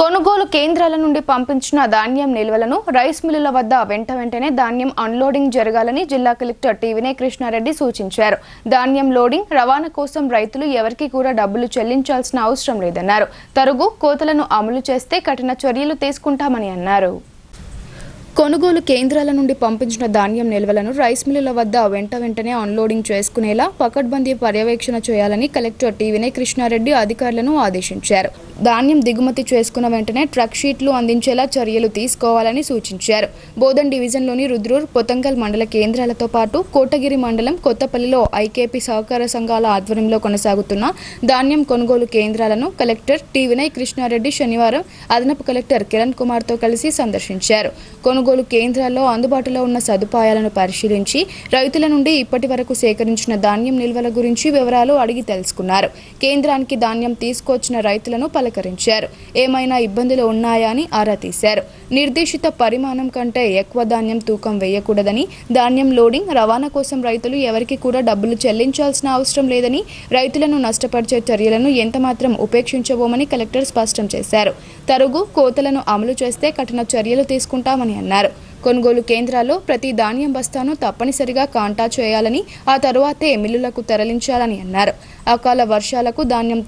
కొనుగోలు కేంద్రాల నుండి పంపించిన ధాన్యం నిల్వలను రైస్ మిల్లుల వద్ద వెంట వెంటనే ధాన్యం అన్లోడింగ్ జరగాలని జిల్లా కలెక్టర్ టి వినయ్ కృష్ణారెడ్డి సూచించారు. ధాన్యం లోడింగ్ రవాణా కోసం రైతులు ఎవరికి కూడా డబ్బులు చెల్లించాల్సిన అవసరం లేదన్నారు. తరుగు కోతలను అమలు చేస్తే కఠిన చర్యలు తీసుకుంటామని అన్నారు. కొనుగోలు కేంద్రాల నుండి పంపించిన ధాన్యం నిల్వలను రైస్ మిల్లుల వద్ద వెంట వెంటనే అన్లోడింగ్ చేసుకునేలా పకడ్బందీ పర్యవేక్షణ చేయాలని కలెక్టర్ టి వినయ్ కృష్ణారెడ్డి అధికారులను ఆదేశించారు. ధాన్యం దిగుమతి చేసుకున్న వెంటనే ట్రక్ షీట్లు అందించేలా చర్యలు తీసుకోవాలని సూచించారు. బోధన్ డివిజన్లోని రుద్రూర్ పొతంగల్ మండల కేంద్రాలతో పాటు కోటగిరి మండలం కొత్తపల్లిలో ఐకేపీ సహకార సంఘాల ఆధ్వర్యంలో కొనసాగుతున్న ధాన్యం కొనుగోలు కేంద్రాలను కలెక్టర్ టి వినయ్ కృష్ణారెడ్డి శనివారం అదనపు కలెక్టర్ కిరణ్ కుమార్తో కలిసి సందర్శించారు. కొనుగోలు కేంద్రాల్లో అందుబాటులో ఉన్న సదుపాయాలను పరిశీలించి రైతుల నుండి ఇప్పటి వరకు సేకరించిన ధాన్యం నిల్వల గురించి వివరాలు అడిగి తెలుసుకున్నారు. కేంద్రానికి ధాన్యం తీసుకొచ్చిన రైతులను పలకరించారు. ఏమైనా ఇబ్బందులు ఉన్నాయా అని ఆరా తీశారు. నిర్దేశిత పరిమాణం కంటే ఎక్కువ ధాన్యం తూకం వేయకూడదని ధాన్యం లోడింగ్ రవాణా కోసం రైతులు ఎవరికి కూడా డబ్బులు చెల్లించాల్సిన అవసరం లేదని రైతులను నష్టపరిచే చర్యలను ఎంతమాత్రం ఉపేక్షించబోమని కలెక్టర్ స్పష్టం చేశారు. తరుగు కోతలను అమలు చేస్తే కఠిన చర్యలు తీసుకుంటామని అన్నారు. కొనుగోలు కేంద్రాల్లో ప్రతి ధాన్యం బస్తాను తప్పనిసరిగా కాంటా చేయాలని ఆ తరువాతే మిల్లులకు తరలించాలని అన్నారు. అకాల వర్షాలకు ధాన్యం